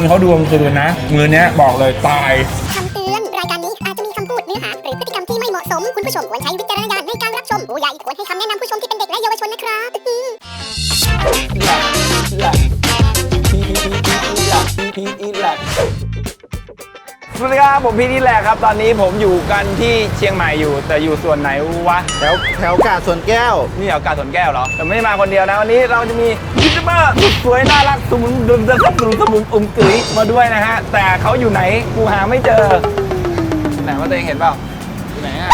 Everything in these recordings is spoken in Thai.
คนเขาดวงคืนนะ มือเนี้ยบอกเลยตาย คำเตือน รายการนี้อาจจะมีคำพูดเนื้อหา หรือพฤติกรรมที่ไม่เหมาะสม คุณผู้ชมควรใช้วิจารณญาณในการรับชมผู้ใหญ่ควรให้คำแนะนำผู้ชมที่เป็นเด็กและเยาวชนนะครับ สวัสดีครับผมพีทนี่แหละครับ ตอนนี้ผมอยู่กันที่เชียงใหม่อยู่ แต่อยู่ส่วนไหนวะแถวแถวกาดสวนแก้ว นี่เหรอกาดสวนแก้วเหรอแต่ไม่ได้มาคนเดียวนะวันนี้เราจะมียูทูบเบอร์สุดสวยน่ารักสมุนดุนดุนสมุนสมุนอุ่มกึ๋ยมาด้วยนะฮะ แต่เขาอยู่ไหนกูหาไม่เจอไหนว่าตัวเองเห็นเปล่าอยู่ไหนอะ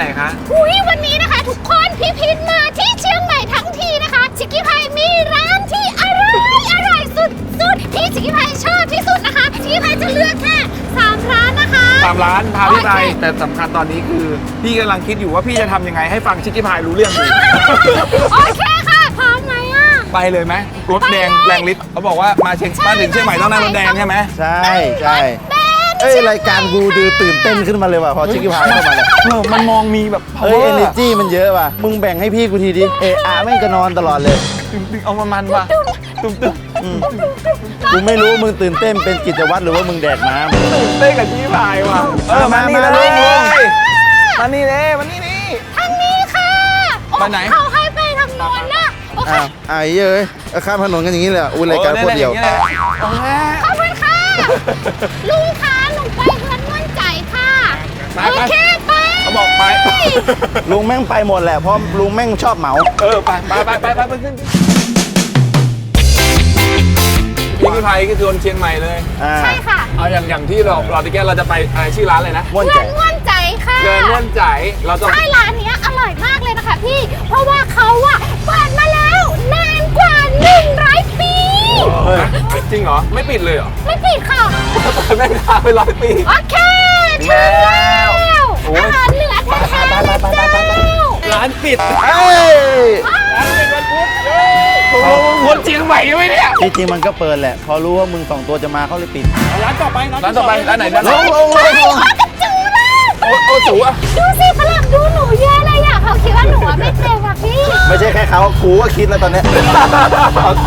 พาพี่ไปกินไหนคะ อุ้ยวันนี้นะคะ ทุกคนพี่พินมาที่เชียงใหม่ทั้งทีนะคะ ชิคกี้พายมีร้านที่อร่อยอร่อยสุดสุดที่ชิคกี้พายชอบที่สุดนะคะชิคกี้พายจะเลือกแค่สามร้านนะคะ ตามร้านพาพี่ไปโอเค แต่สำคัญตอนนี้คือ พี่กำลังคิดอยู่ว่าพี่จะทำยังไงให้ฟังชิคกี้พายรู้เรื่องดีโอเคค่ะพร้อมไหมอะ ไปเลยไหมรถแดงไปเลย แรงฤทธิ์เขาบอกว่ามาเชียงมาถึงเชียงใหม่ต้องนั่งรถแดงใช่ไหม ใช่ใช่แบนเอ้ยรายการกูดูตื่นเต้นขึ้นมาเลยว่ะพอชิคกี้พายเข้ามาเลยเออมันมองมีแบบเอ้ย power เอเนจีมันเยอะว่ะมึงแบ่งให้พี่กูทีดิเอะอะแม่งจะนอนตลอดเลยตึงตึงเอามามันว่ะตุ้มตุ้มอืมกูไม่รู้มึงตื่นเต้นเป็นกิจวัตรหรือว่ามึงแดกน้ำตื่นเต้นกับชิคกี้พายว่ะเออมามานี่มาเลยลงลง มานี่เลยมานี่นี่ ทางนี้ค่ะโอ้ไปไหน เขาให้ไปทางโน้นนะโอเคอ้าวไอ้เย้ยเอาข้ามถนนกันอย่างนี้เลยเหรออุ้ยรายการโคตรเดียวออนี่แหละอย่างนี้แหละเอาแม่ขอบคุณค่ะ ลุงคะหนูไปเพื่อนม่วนใจค่ะ ไปโอไปเคไปเขาบอกไป ลุงแม่งไปหมดแหละเพราะลุงแม่งชอบเหมา เออไปไปไปไปไปไปขึ้นชิคกี้พายก็คือคนเชียงใหม่เลย อ่าใช่ค่ะเอาอย่างอย่างที่เราเราตะแกเราจะไปอะไรชื่อร้านเลยนะม่วนเพื่ใจอนม่วนใจค่ะเกินม่วนใจเราจะ ใช่ร้านเนี้ยอร่อยมากเลยนะคะพี่ เพราะว่าเขาอะเปิดมาแล้วนานกว่า100ปี เฮ้ยจริงเหรอ ไม่ปิดเลยเหรอ ไม่ผิดค่ะแม่งทาไปร้อยปี โอเค แม่ถึงแล้วโอ้ยอาหารเหนือแท้ๆเลยเจ้าร้านปิดเอ้ยโอ้คนเชียงใหม่ไหมเนี่ยจริงๆมันก็เปิดแหละ พอรู้ว่ามึงสองตัวจะมาเขาเลยปิด ร้านต่อไปร้านต่อไปร้านไหนร้านไหลนงลงลงลงกระจูมากโอ้โอ้จูอะดูสิฝรั่งดูหนูเยอะ เลยอะเขาคิดว่าหนูอะไม่เจ็บอะพี่ ไม่ใช่แค่เขากูก็คิดแล้วตอนเนี้ย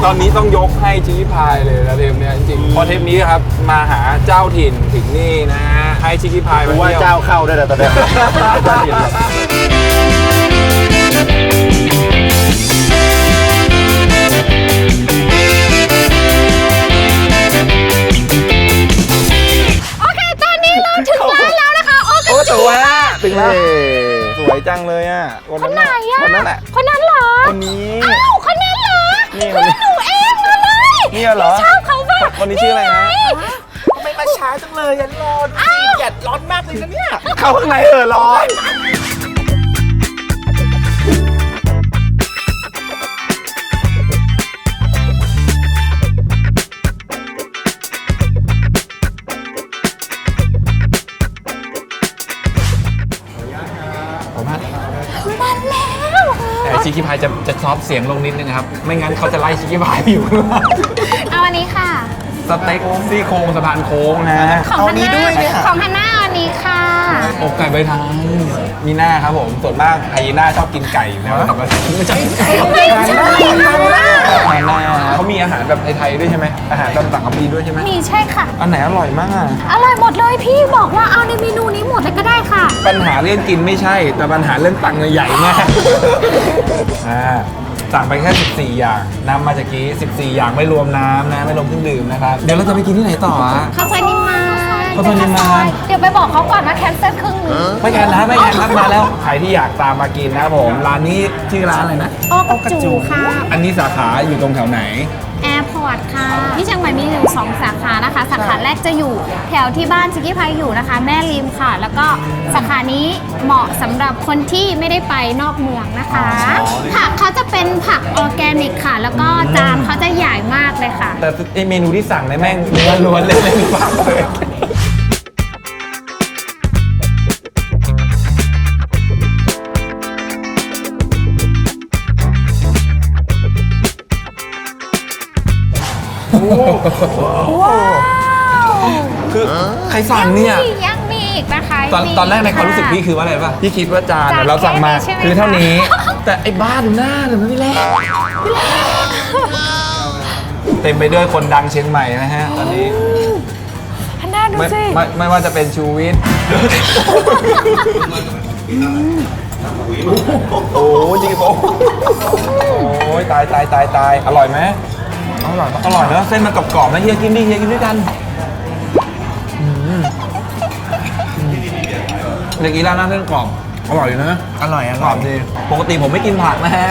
ตอนนี้ต้องยกให้ชี้พายเลยนะเทปเนี้ยจริงๆเพอเทปนี้ครับมาหาเจ้าถิ่นถึงนี่นะฮะให้ชิคกี้พายกูมาว่าเที่ยวเจ้าเข้าด้วยแหละตอนเนี้ยเจ้าถิ่นเลยโอเค ตอนนี้เราถึงร้านแล้วนะคะ โอเคโอ้จูอะถึงแล้ว เอ้ยสวย จังเลยอะคนคนนั้นไหนน่ะอะคนนั้นแหละคนนั้นเหรอคนนี้อ้าวคนนั้นเหรอนี่คเพื่นอนี้นหนูเองมาเลยนี่เหรอชอบเขามากคนนี้ชื่ออะไรนะนี่ทำไมมาช้าจังเลยยันรอดูอ้าวแดดร้อนมากเลยนะเนี่ยเข้าข้างในเออร้อน ชิคกี้พายจะจะซอฟต์เสียงลงนิดนึงนะครับ ไม่งั้นเขาจะไล่ชิคกี้พายอยู่ เอาอันนี้ค่ะ สเต็กซี่โครงสะพานโค้งนะ ของฮันน่าของฮันน่าอั นนี้ค่ะอกไก่ใบทางมีหน้าครับผมส่วนมากไฮยีน่าชอบกินไก่อยู่แล้วแต่ว่าไม่ใช่ไม่ใช่ฮันน่าไฮยีน่าเขามีอาหารแบบไทยๆด้วยใช่ไหมอาหารแบบต่างกัมพูด้วยใช่ไหมมีใช่ค่ะ อันไหนอร่อยมากอะอร่อยหมดเลยพี่บอกว่าเอาในเมนูนี้หมดเลยก็ได้ค่ะ ปัญหาเรื่องกินไม่ใช่ แต่ปัญหาเรื่องตังค์เนี่ยใหญ่มากอ่าสั่งไปแค่ 14 อย่างน้ำมาจากกี้ 14 อย่างไม่รวมน้ำนะ ไม่รวมเครื่องดื่มนะครับ เดี๋ยวเราจะไปกินที่ไหนต่ออะข้าวซอยนิมมาน ข้าวซอยนิมมานเดี๋ยวไปบอกเขาก่อนว่าแคนเซิลครึ่งหนึงไม่แกนนะไม่แกนครับมาแล้ว ใครที่อยากตามมากินนะครับผม ร้านนี้ชื่อร้านอะไรนะโอกระจูค่ะ อันนี้สาขาอยู่ตรงแถวไหน แอร์พอร์ตค่ะ ที่เชียงใหม่มีอยู่สองสาขานะคะ สาขาแรกจะอยู่แถวที่บ้านชิคกี้พายอยู่นะคะ แม่ริมค่ะ แล้วก็สาขานี้เหมาะสำหรับคนที่ไม่ได้ไปนอกเมืองนะคะผักเขาจะเป็นผักออร์แกนิกค่ะ แล้วก็จานเขาจะใหญ่มากเลยค่ะ แต่ไอเมนูที่สั่งในยแม่งเนื้อล้วนเลยไม่มีผักเลย ว้าวคือใครสั่งเนี่ย ยังมียังมีอีกนะคะตอนมีตอนแรกในความรู้สึกะพี่คือว่าอะไรป่ะพี่คิดว่าจานจานเนี่ยเราสั่งมาแค่นี้ใช่ไหมคือเท่านี้คะแต่ไอ้บ้าดูหน้าเนี่ยมันไม่แลกเต็มไปด้วยคนดังเชียงใหม่นะฮะตอนนี้ฮันน่าดูไม่สิไม่ไม่ว่าจะเป็นชูวิทย์โอ้จริงโอ้โอ้ยตายตายตายตายอร่อยไหม อร่อยอร่อยเนอะเส้นมันกรอบๆนะเฮียกินดิเฮียกินด้วยกันอืมเด็กอีร้านหน้าเส้นกรอบอร่อยอยู่นะอร่อยอกรร่ออยบดีปกติผมไม่กินผักนะฮะ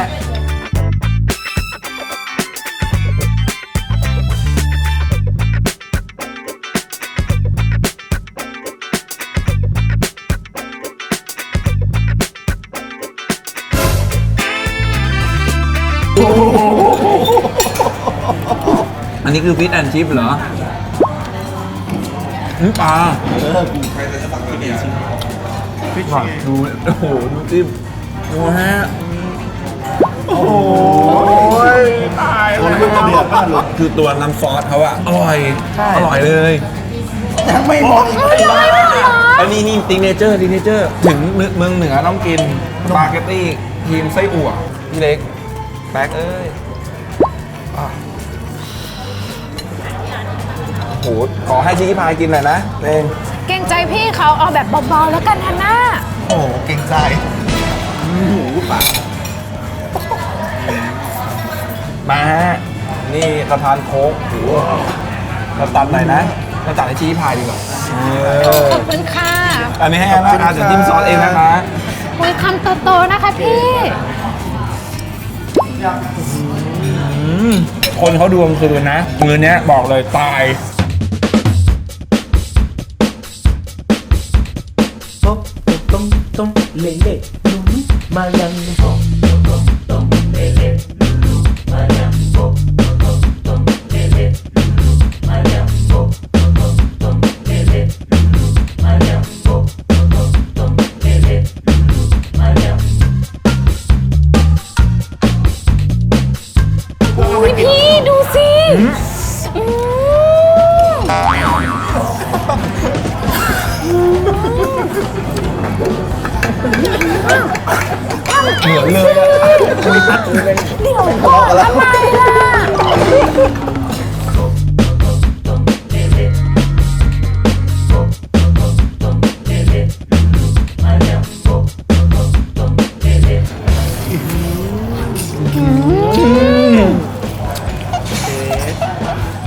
นนี้คือฟิตแอนชิพเหรออืมปลาเออกูฟิตก่อนดู โอ้โห ดูจิ้มดูฮะโอ้ยตายคนลูกกระเดือกบ้านหลุดคือตัวน้ำซอสเขาอะอร่อยใช่อร่อยเลยยังไม่หมดอีกไอ้บ้าอันนี้นี่ติงเนเจอร์ติงเนเจอร์ ถึงเมืองเหนือต้องกินสปาเกตตี้ครีมไส้อั่วพี่เล็กแป๊กเอ้ย หขอให้ชิคกี้พายกินหน่อยนะเองเกรงใจพี่เขาเอาแบบเบาๆแล้วกันฮันน่าโอ้โหเก่งใจหูปากมาฮะนี่สะพานโค้งโอ้โหเราตัดหน่อยนะเราตัดให้ชิคกี้พายดีกว่าเออขอบคุณค่ะอันนี้ให้อานะอาจะจิ้มซอสเองนะคะโอ้ยคำโตๆนะคะพี่คนเขาดวงคืนนะมือเนี้ยบอกเลยตาย ต้ม เหมือนเลยอะเดี๋ยวก่อนทำไมล่ะ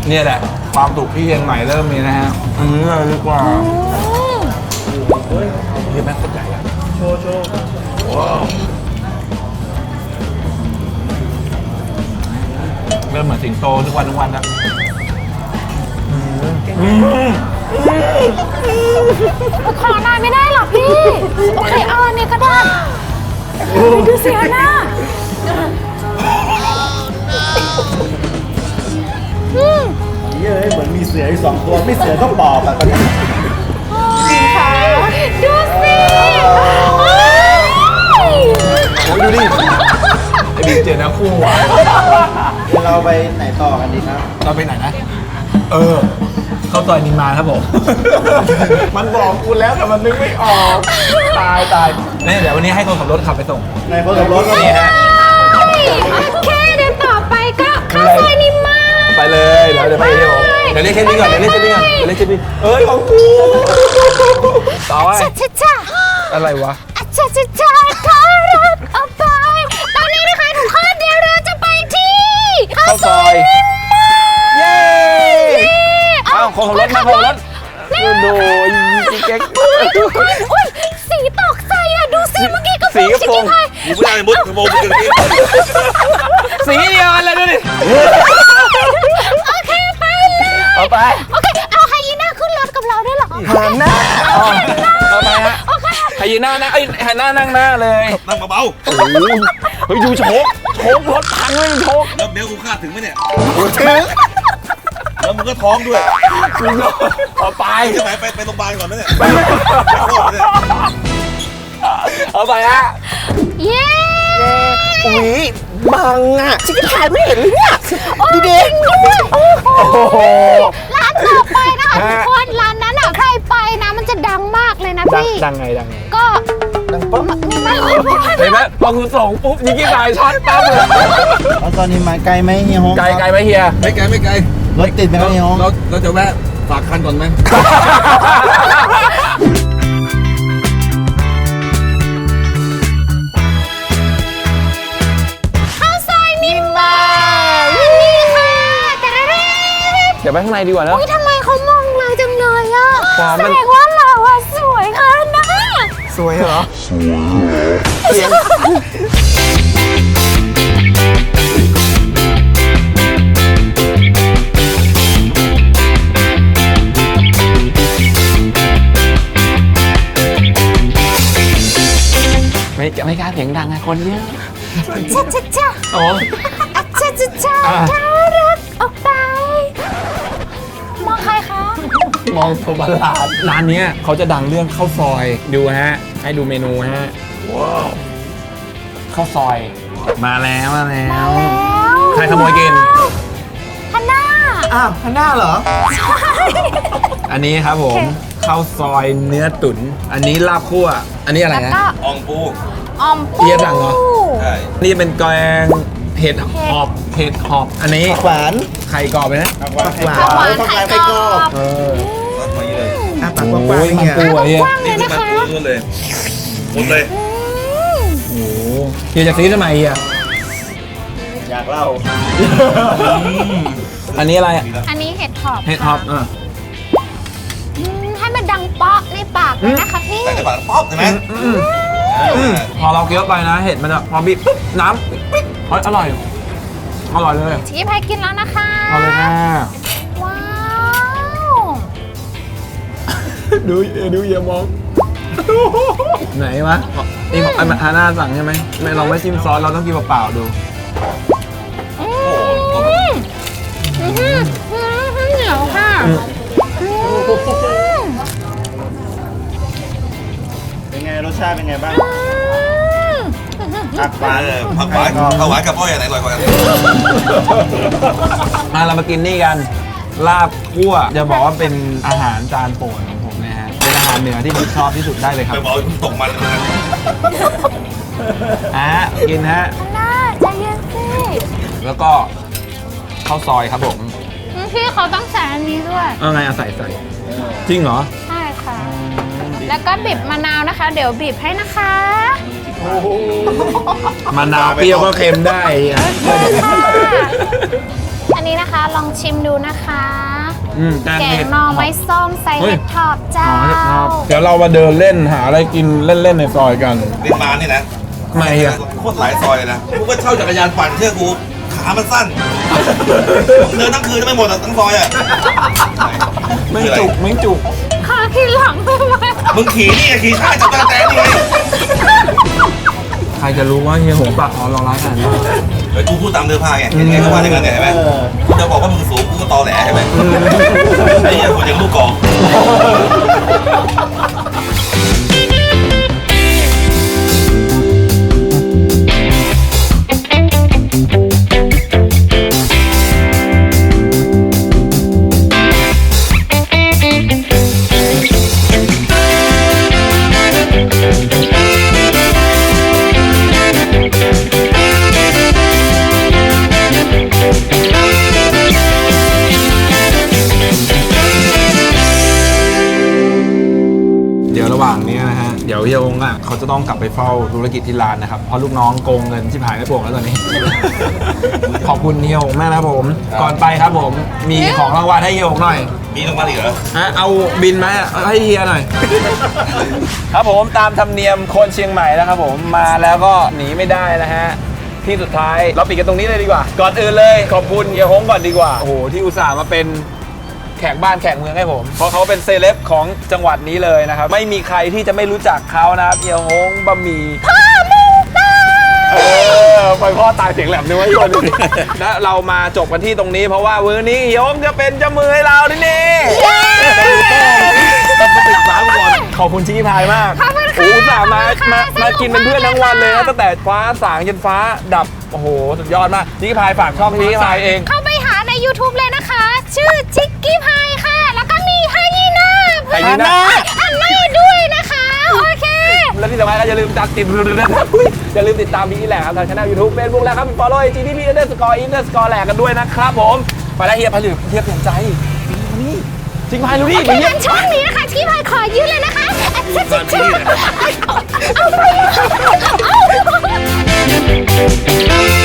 เนี่ยแหละ ความสุขที่เชียงใหม่เริ่มมีนะฮะอืมเลยดีกว่าเฮ้ยแม่งโคตรใหญ่อะโชว์โชว์ว้าว เหมือนสิงโตทุกวันทุกวันนะขอน่อยไม่ได้หรอกพี่ โอเคเอาอันนี้ก็ได้ดูเสิฮันน่าเย้ยเหมือนมีเสืออีกสองตัว ไม่เสือก็ปอบอะตอนนี้ดูสิ ดิเจอนะคู่หวานเราไปไหนต่อกันดีครับ เราไปไหนนะ เออ เข้าซอยนิมมานครับผม มันบอกกูแล้วแต่มันนึกไม่ออก ตายตายเนี่ยเดี๋ยววันนี้ให้คนขับรถขับไปส่ง ในคนขับรถก็มีนี่ฮะโอเคเดี๋ยวต่อไปก็เข้าซอยนิมมานไปเลยเดี๋ยวเดี๋ยวไปเดี๋ยวเดี๋ยวเรียกแค่นี้ก่อนเดี๋ยวเรียกแค่นี้ก่อนเดี๋ยวเรียกแค่นี้เอ้ยของกูต่อไปชะชะชะอะไรวะอะชะชะชะ นะไอ้ยหันหน้านั่งหน้าเลยนั่งเบาโอ้โหเฮ้ยดูโชกโชกรถพังเลยโชกๆแล้วเบลกูคาดถึงไหมเนี่ยถึงแล้วมึงก็ท้องด้วยเอาไปใช่ไหมไปไปโรงพยาบาลก่อนไหมเนี่ยเอาไปฮะเย้อุ้ยบังอะโอ้ยจริงด้วยโอ้โหโห ร้านต่อไปนะคะฮะทุกคนร้านนั้นอะใครไปนะมันจะดังมากเลยนะดังพี่ ดังไงดังไง ก็ มีไหมเห็นไหมพอคุณส่งปุ๊บยิงกี้บายช็อตปั๊บเลยแล้วตอนนี้มาไกลไหมเฮียฮงไกลไกลไหมเฮียไม่ไกลไม่ไกลรถติดไหมครับเฮียฮงเราเราจะแวะฝากคันก่อนไหมข้าวซอยนิมมานนี่ค่ะแต่ละเร่เดี๋ยวไปข้างในดีกว่านะอุ้ยทำไมเขามองเราจังเลยอะความแสมันดงว่า สวยเหรอไม่ไม่กล้าเสียงดังไงคนเยอะจ้าจ้าจ้าโอ้จ้าจ้า มองโซบาลาดร้านเนี้ยเขาจะดังเรื่องข้าวซอยดูฮะ ให้ดูเมนูฮะว้าวข้าวซอย มาแล้วมาแล้วใครขโมยกินฮันน่าอ้าวฮันน่าเหรอ อันนี้ครับผมข้าวซอยเนื้อตุ๋นอันนี้ลาบคั่ว อันนี้อะไรแล้วนะก็อองปูออมปูเฮียสั่งเหรอใช่นี่เป็นแกงเห็ดหอบเห็ดหอบ อันนี้หวานไข่กรอบเลยนะหวานข้าวหวานไข่กรอบเออรัดมาอย่างนี้เลยอะ ปากกโอ้ว้างยๆมันเนี่ยปูอะเฮียกว้างเลนี่ยคือนะมันคะ ปูเลยหมดเลยโอ้โหเฮียจะซื้อทำไมเฮียอยากเล่า อันนี้อะไรอะอันนี้เห็ดหอบเห็ดหอบค่ะอะอืมให้มันดังเปาะในปากเลยนะคะพี่ใส่ในปากป๊อปใช่ไหมอืมพอเราเคี้ยวไปนะ เห็ดมันจะพอบีบปุ๊บน้ำปิ๊กปิ๊กเฮ้ยอร่อย อร่อยเลยชิคกี้พายกินแล้วนะคะ เอาเลยค่ะ ดูดูอย่ามอง ไหนวะนี่ของไอ้ฮาน่าสั่งใช่ไหมไม่เราไม่จิ้มซอสเราต้องกินเปล่าๆดูอืมอืมอืมอืมเหนียวค่ะอืมเป็นไงรสชาติเป็นไงบ้างอืมผักหวานเออผักหวานผักหวานกับอ้อยอันไหนอร่อยกว่ากันมาเรามากินนี่กัน ลาบคั่วจะบอกว่าเป็นอาหารจานโปรด ของผมนะฮะเป็นอาหารเหนือที่ผมชอบที่สุดได้เลยครับไปบอกให้คุณตกมันเลยนะอะกินฮะน่าใจเย็นสิแล้วก็ข้าวซอยครับผมอืมพี่เขาต้องใส่อันนี้ด้วย เอาไงเอาใส่ใส่จริงเหรอ ใช่ค่ะ แล้วก็บีบมะนาวนะคะ เดี๋ยวบีบให้นะคะมะนาวเปรี้ยวก็เค็มได้อะ อันนี้นะคะลองชิมดูนะคะ อืมแกงแกงเห็ด หน่อไม้ส้มใส่เฮ้ย เห็ดถอบเจ้าอ๋อเห็ดทอดเดี๋ยวเรามาเดินเล่นหาอะไรกินเล่นๆในซอยกันเรียนมานี่นะทำไมอะโคตรหลายซอยเลยนะกูก็เช่าจักรยานปั่นเชื่อกูขามันสั้นเดินทั้งคืนไม่หมดอะทั้งซอยอะไม่จุกไม่จุกขาที่หลังทำไมมึงขี่นี่ไงขี่ข้างจับตาแตนนี่ไงใครจะรู้ว่าเฮียหงปากอ๋อเราร้ายขนาดนี้ เฮ้ยกูพูดตามเนื้อผ้าไงเห็นไงก็ว่าอย่างนั้นไงเห็นไหมกูจะบอกว่ามึงสูงกูก็ ตอแหลใช่ไหมไอ้เหี้ยคนอย่างลูกกอง ดี๋ยวระหว่างนี้นะฮะ เดี๋ยวเฮียองค์อะเขาจะต้องกลับไปเฝ้าธุรกิจที่ร้านนะครับ เพราะลูกน้องโกงเงินที่ผายไม่โป่งแล้วตอนนี้ ขอบคุณเฮียองค์มากนะครับผม ก่อนไปครับผม มีของรางวัลให้เฮียองค์หน่อย มีรางวัลอีกเหรอฮะเอาบินมาให้เฮียหน่อย ครับผมตามธรรมเนียมคนเชียงใหม่นะครับผม มาแล้วก็หนีไม่ได้นะฮะที่สุดท้ายเราปิดกันตรงนี้เลยดีกว่า ก่อนอื่นเลย ขอบคุณเฮียฮงก่อนดีกว่า โอ้โหที่อุตส่าห์มาเป็น แขกบ้านแขกเมืองให้ผม เพราะเขาเป็นเซเลบของจังหวัดนี้เลยนะครับ ไม่มีใครที่จะไม่รู้จักเขานะครับเฮียฮงบะหมี่เออปล่อยพ่อตายเสียงแหลมนึกว่าอีกคนหนึงและเรามาจบกันที่ตรงนี้เพราะว่าวันนี้เฮียฮงจะเป็นเจ้ามือให้เราที่นี่ต้องมาติดสามก่อนขอบคุณชิคกี้พายมากขอบคุณค่ะโอ้อุตส่าห์มามาสนุกมากินเป็นเพื่อนทั้งวันเลยมากนะตั้งแต่ฟ้าสางจนฟ้าดับโอ้โหสุดยอดมากชิคกี้พายฝากช่องชิคกี้พายเอง เข้าไปหาใน YouTube เลยนะคะชื่ อชิคกี้พายค่ะ แล้วก็มีฮายีน่าฮายีน่า อันน่ด้วยนะคะ โอเค และที่สำคัญก็อย่าลืมติดตามอย่าลืมติดตามพี่แหลกครับทางช่องยูทูบเฟซบุ๊กแล้วครับมีฟอลโล่ไอจีที่พี่เดอร์สกอร์อินเดอร์สกอร์แหลกกันด้วยนะครับผมไปแล้วเฮียไปหรือเฮียเปลี่ยนใจนี่ชิคกี้พายรู้ดิโอเคงั้นช่วงนี้นะคะชิคกี้พายขอยืดเลยนะคะชิคกี้พายเอาไปเอา